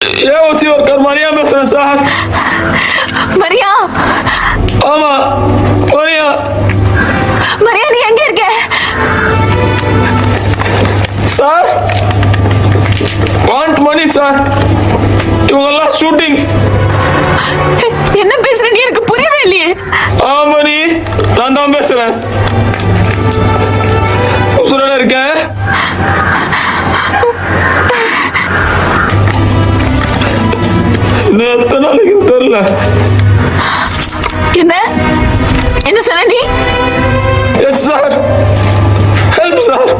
AOC worker Maria பேசுறேன் sir Maria ஆமா மரியா மரியா நீ எங்க இருக்க சார் வாண்ட் மணி சார் இவங்கெல்லாம் ஷூட்டிங் என்ன பேசுற நீ எனக்கு புரியவே இல்லையே. ஆ மணி. நான் தான் பேசுறேன். இன்னும் எத்தனை நாளைக்கு தெரியல. என்ன? என்ன சொன்ன நீ? Yes sir. ஹெல்ப் சார்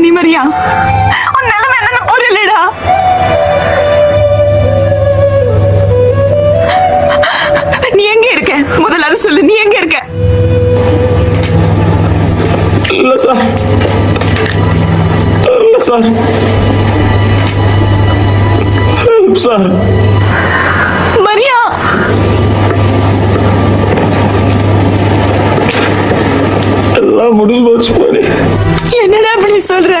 அப்படியெல்லாம் பேசாத நீ மரியா? உன் நிலைமை என்னன்னு புரியலடா. நீ எங்க இருக்க? முதல்ல அதை சொல்லு நீ எங்க இருக்க? இல்ல சார். தெரியல சார். சார். மரியா. எல்லாம் முடிஞ்சு போச்சு. என்னடா அப்படி சொல்ற?